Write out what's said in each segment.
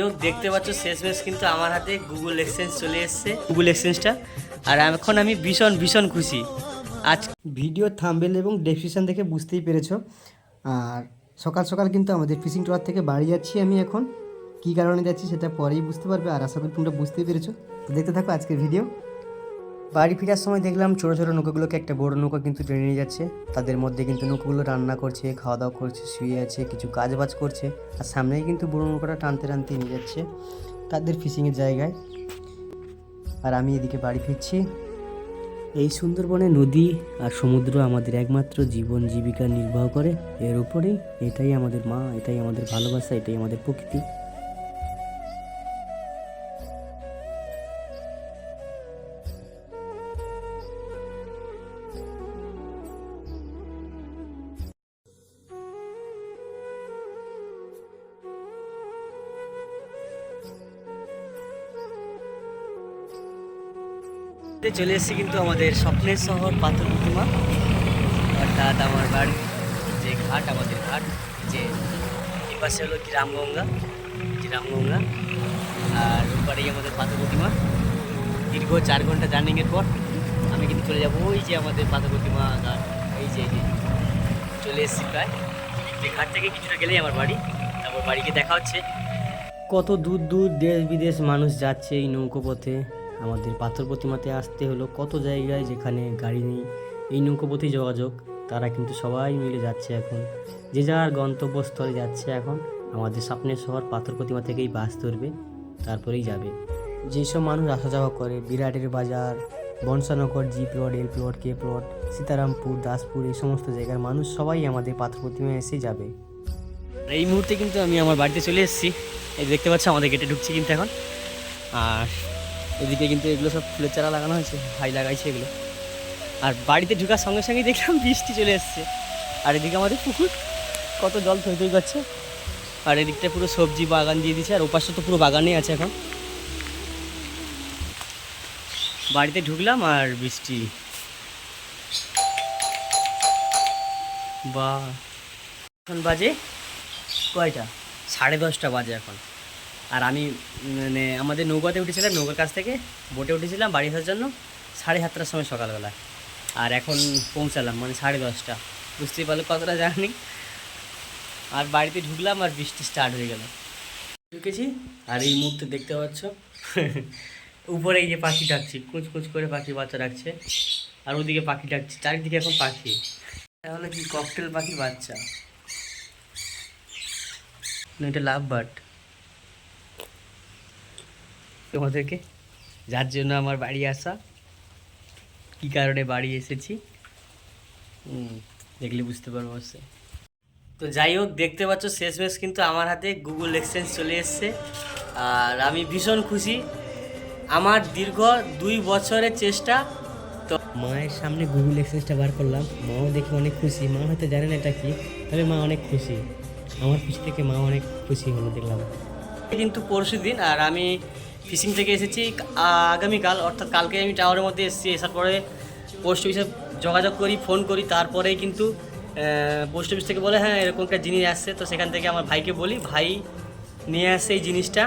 হোক দেখতে পাচ্ছ শেষমেশ কিন্তু আমার হাতে গুগল এক্সচেঞ্জ চলে এসছে। গুগল এক্সচেঞ্জটা আর এখন আমি ভীষণ ভীষণ খুশি। আজ ভিডিও থামবেল এবং ডেসক্রিপশান দেখে বুঝতেই পেরেছ। আর সকাল সকাল কিন্তু আমাদের ফিশিং ট্রলার থেকে বাড়ি যাচ্ছি আমি এখন। কি কারণে যাচ্ছি সেটা পরেই বুঝতে পারবে, আর আশা করি তোমরা বুঝতেই পেরেছ। তো দেখতে থাকো আজকের ভিডিও বাড়ি ফেরার সময় দেখলাম ছোটো ছোটো নৌকাগুলোকে একটা বড় নৌকা কিন্তু টেনে নিয়ে যাচ্ছে। তাদের মধ্যে কিন্তু নৌকাগুলো রান্না করছে খাওয়া দাওয়া করছে, শুয়ে আছে, কিছু কাজ বাজ করছে আর সামনেই কিন্তু বড় নৌকাটা টানতে টানতে নিয়ে যাচ্ছে তাদের ফিশিংয়ের জায়গায়। আর আমি এদিকে বাড়ি ফিরছি। এই সুন্দরবনে নদী আর সমুদ্র আমাদের একমাত্র জীবন জীবিকা নির্বাহ করে। এর উপরেই এটাই আমাদের মা, এটাই আমাদের ভালোবাসা, এটাই আমাদের প্রকৃতি। চলে এসেছি কিন্তু আমাদের স্বপ্নের শহর পাথর প্রতিমা অর্থাৎ আমার বাড়ি, যে ঘাট, আমাদের ঘাট, যে এই পাশে হলো গ্রামগঙ্গা গ্রামগঙ্গা। আর ওপারেই আমাদের পাথর প্রতিমা দীর্ঘ চার ঘণ্টা জার্নিংয়ের পর আমি কিন্তু চলে যাব ওই যে আমাদের পাথর প্রতিমা ঘাট, এই যে এই যে। চলে এসেছি প্রায়। যে ঘাট থেকে কিছুটা গেলেই আমার বাড়ি, তারপর বাড়িকে দেখা হচ্ছে। কত দূর দূর দেশ বিদেশ মানুষ যাচ্ছে এই নৌকো পথে? আমাদের পাথর প্রতিমাতে আসতে হলো কত জায়গায় যেখানে গাড়ি নেই। এই নৌকো পথেই যোগাযোগ, তারা কিন্তু সবাই মিলে যাচ্ছে এখন। যে যার গন্তব্যস্থলে যাচ্ছে এখন, আমাদের স্বপ্নের শহর পাথর প্রতিমা থেকেই বাস ধরবে, তারপরেই যাবে। যেসব মানুষ আসা যাওয়া করে, বিরাটের বাজার, বনসানগর, G plot, L plot, K plot, Sitarampur, Daspur, এই সমস্ত জায়গার মানুষ সবাই আমাদের পাথর প্রতিমায় এসে যাবে। এই মুহূর্তে কিন্তু আমি আমার বাড়িতে চলে এসেছি। এই দেখতে পাচ্ছ, আমাদের গেটে ঢুকছি কিন্তু এখন। আর এদিকে কিন্তু এগুলো সব ফুলের চারা লাগানো হয়েছে ভাই লাগাইছে এগুলো। আর বাড়িতে ঢুকার সঙ্গে সঙ্গেই দেখলাম বৃষ্টি চলে এসছে। আর এদিকে আমাদের পুকুর, কত জল থই থই করছে। আর এদিকটা পুরো সবজি বাগান দিয়ে দিচ্ছে আর ওপাশে তো পুরো বাগানেই আছে এখন। বাড়িতে ঢুকলাম আর বৃষ্টি। বা, এখন বাজে কয়টা? সাড়ে দশটা বাজে এখন। আর আমি মানে আমাদের নৌকাতে উঠেছিলাম, নৌকার কাছ থেকে বোটে উঠেছিলাম বাড়ি আসার জন্য সাড়ে সাতটার সময় সকালবেলা আর এখন পৌঁছালাম মানে সাড়ে দশটা। বুঝতেই পারল কতটা জানি আর বাড়িতে ঢুকলাম আর বৃষ্টি স্টার্ট হয়ে গেল। ঢুকেছি, আর এই মুহূর্তে দেখতে পাচ্ছ, উপরে এই যে পাখি ডাকছি, কুচ কুচ করে পাখি বাচ্চা ডাকছে। আর ওদিকে পাখি ডাকছে, চারিদিকে এখন পাখি। তাহলে কি ককটেল পাখি বাচ্চা? এটা লাভ বার্ড তোমাদেরকে, যার জন্য আমার বাড়ি আসা। কী কারণে বাড়ি এসেছি? দেখলে বুঝতে পারব অবশ্যই। তো যাই হোক, দেখতে পাচ্ছ শেষমেশ কিন্তু আমার হাতে গুগল এক্সচেঞ্জ চলে এসছে। আর আমি ভীষণ খুশি। আমার দীর্ঘ দুই বছরের চেষ্টা। তো মায়ের সামনে গুগল এক্সচেঞ্জটা বার করলাম। মাও দেখে অনেক খুশি। মা হয়তো জানে না এটা কি, তবে মা অনেক খুশি। আমার খুশি থেকে মা অনেক খুশি হলো, দেখলাম। কিন্তু পরশু দিন আর আমি ফিশিং থেকে এসেছি। আগামীকাল, অর্থাৎ কালকে আমি টাওয়ারের মধ্যে এসেছি। আসার পরে পোস্ট অফিসে যোগাযোগ করি ফোন করি। তারপরেই কিন্তু পোস্ট অফিস থেকে বলে হ্যাঁ এরকম একটা জিনিস আসছে। তো সেখান থেকে আমার ভাইকে বলি, ভাই, নিয়ে আসছে এই জিনিসটা।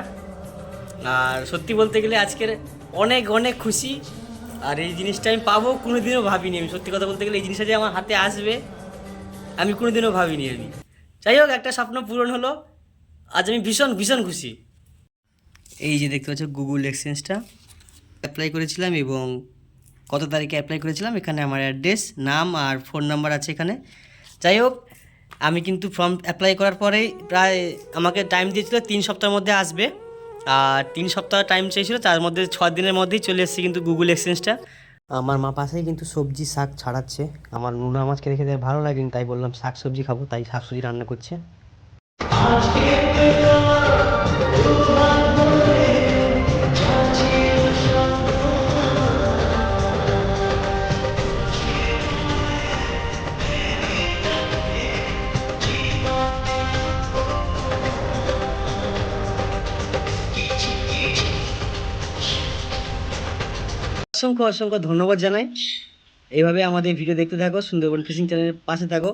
আর সত্যি বলতে গেলে আজকের অনেক অনেক খুশি। আর এই জিনিসটা আমি পাবো কোনো দিনও ভাবিনি আমি। সত্যি কথা বলতে গেলে এই জিনিসটা যে আমার হাতে আসবে, আমি কোনো দিনও ভাবিনি আমি। যাই হোক, একটা স্বপ্ন পূরণ হলো। আজ আমি ভীষণ ভীষণ খুশি। এই যে দেখতে পাচ্ছ গুগল এক্সচেঞ্জটা অ্যাপ্লাই করেছিলাম এবং কত তারিখে অ্যাপ্লাই করেছিলাম, এখানে আমার অ্যাড্রেস নাম আর ফোন নাম্বার আছে এখানে। যাই হোক, আমি কিন্তু ফর্ম অ্যাপ্লাই করার পরেই প্রায় আমাকে টাইম দিয়েছিল তিন সপ্তাহের মধ্যে আসবে। আর তিন সপ্তাহ টাইম চেয়েছিল, তার মধ্যে ছ দিনের মধ্যেই চলে এসেছে কিন্তু গুগল এক্সচেঞ্জটা আমার মা পাশেই কিন্তু সবজি শাক ছাড়াচ্ছে। আমার নুনা মাছকে দেখে ভালো লাগেনি তাই বললাম শাক সবজি খাব, তাই শাক সবজি রান্না করছে। অসংখ্য অসংখ্য ধন্যবাদ জানাই। এইভাবে আমাদের ভিডিও দেখতে থাকো সুন্দরবন ফিশিং চ্যানেলের পাশে থাকো।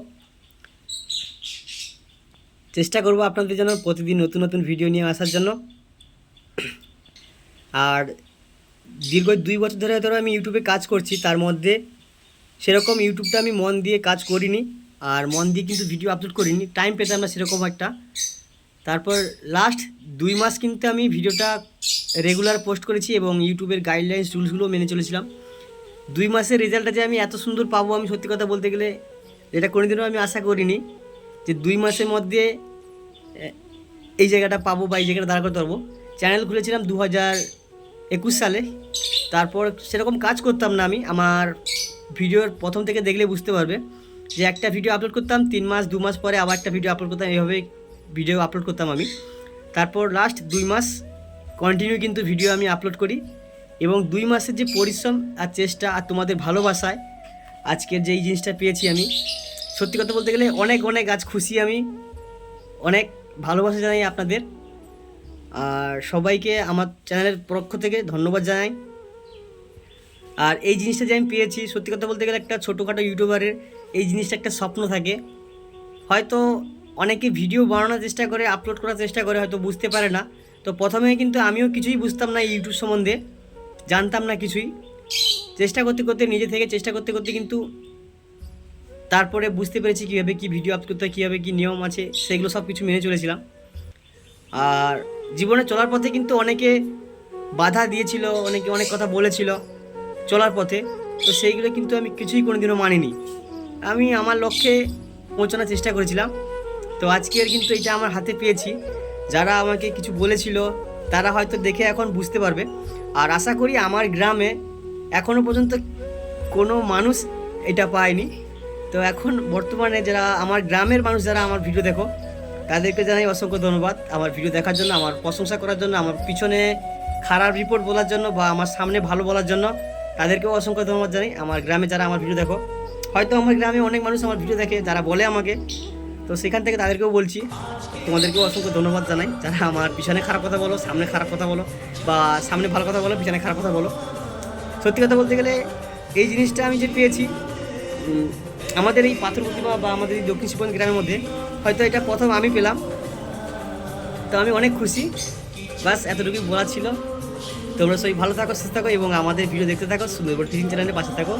চেষ্টা করব আপনাদের জন্য প্রতিদিন নতুন নতুন ভিডিও নিয়ে আসার জন্য। আর দীর্ঘ দুই বছর ধরে ধরো আমি ইউটিউবে কাজ করছি, তার মধ্যে সেরকম ইউটিউবটা আমি মন দিয়ে কাজ করিনি, আর মন দিয়ে কিন্তু ভিডিও আপলোড করিনি টাইম পেতাম না সেরকম একটা। তারপর লাস্ট দুই মাস কিন্তু আমি ভিডিওটা রেগুলার পোস্ট করেছি এবং ইউটিউবের গাইডলাইন্স রুলসগুলো মেনে চলেছিলাম। দুই মাসের রেজাল্টটা যে আমি এত সুন্দর পাবো আমি সত্যি কথা বলতে গেলে, এটা কোনোদিনও আমি আশা করিনি। যে দুই মাসের মধ্যে এই জায়গাটা পাবো বা এই জায়গাটা দাঁড় করতে পারব। চ্যানেল খুলেছিলাম দু হাজার একুশ সালে। তারপর সেরকম কাজ করতাম না আমি। আমার ভিডিওর প্রথম থেকে দেখলে বুঝতে পারবে যে একটা ভিডিও আপলোড করতাম, তিন মাস, দু মাস পরে আবার একটা ভিডিও আপলোড করতাম। এইভাবে ভিডিও আপলোড করতাম আমি। তারপর লাস্ট দুই মাস কন্টিনিউ কিন্তু ভিডিও আমি আপলোড করি। এবং দুই মাসের যে পরিশ্রম আর চেষ্টা আর তোমাদের ভালোবাসায়, আজকের যে এই জিনিসটা পেয়েছি আমি সত্যি কথা বলতে গেলে অনেক অনেক আজ খুশি আমি। অনেক ভালোবাসা জানাই আপনাদের। আর সবাইকে আমার চ্যানেলের পক্ষ থেকে ধন্যবাদ জানাই। আর এই জিনিসটা যে আমি পেয়েছি, সত্যি কথা বলতে গেলে একটা ছোটোখাটো ইউটিউবারের এই জিনিসটা একটা স্বপ্ন থাকে। হয়তো অনেকে ভিডিও বানানোর চেষ্টা করে, আপলোড করার চেষ্টা করে, হয়তো বুঝতে পারে না। তো প্রথমে কিন্তু আমিও কিছুই বুঝতাম না ইউটিউব সম্বন্ধে। জানতাম না কিছুই। চেষ্টা করতে করতে, নিজে থেকে চেষ্টা করতে করতে কিন্তু তারপরে বুঝতে পেরেছি কীভাবে কী ভিডিও আপলোড করতে হয়, কীভাবে কী নিয়ম আছে, সেগুলো সব কিছু মেনে চলেছিলাম। আর জীবনে চলার পথে কিন্তু অনেকে বাধা দিয়েছিল, অনেকে অনেক কথা বলেছিল চলার পথে। তো সেইগুলো কিন্তু আমি কিছুই কোনোদিনও মানিনি। আমি আমার লক্ষ্যে পৌঁছানোর চেষ্টা করেছিলাম। তো আজকের কিন্তু এটা আমার হাতে পেয়েছি। যারা আমাকে কিছু বলেছিল, তারা হয়তো দেখে এখন বুঝতে পারবে। আর আশা করি আমার গ্রামে এখনও পর্যন্ত কোনো মানুষ এটা পায়নি। তো এখন বর্তমানে যারা আমার গ্রামের মানুষ যারা আমার ভিডিও দেখো, তাদেরকে জানাই অসংখ্য ধন্যবাদ আমার ভিডিও দেখার জন্য, আমার প্রশংসা করার জন্য, আমার পিছনে খারাপ রিপোর্ট বলার জন্য বা আমার সামনে ভালো বলার জন্য তাদেরকেও অসংখ্য ধন্যবাদ জানাই। আমার গ্রামে যারা আমার ভিডিও দেখো, হয়তো আমার গ্রামে অনেক মানুষ আমার ভিডিও দেখে, যারা বলে আমাকে, তো সেখান থেকে তাদেরকেও বলছি, তোমাদেরকেও অসংখ্য ধন্যবাদ জানাই। যারা আমার পিছনে খারাপ কথা বলো, সামনে খারাপ কথা বলো বা সামনে ভালো কথা বলো, পিছনে খারাপ কথা বলো, সত্যি কথা বলতে গেলে এই জিনিসটা আমি যে পেয়েছি আমাদের এই পাথর প্রতিমা বা আমাদের এই দক্ষিণ সুপন গ্রামের মধ্যে হয়তো এটা প্রথম আমি পেলাম। তো আমি অনেক খুশি। বাস এতটুকুই বলা ছিল। তোমরা সবাই ভালো থাকো, সুস্থ থাকো এবং আমাদের ভিডিও দেখতে থাকো। সুন্দরবন টিভি চ্যানেলে পাশে থাকো।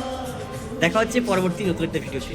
দেখা হচ্ছে পরবর্তী নতুন একটা ভিডিওতে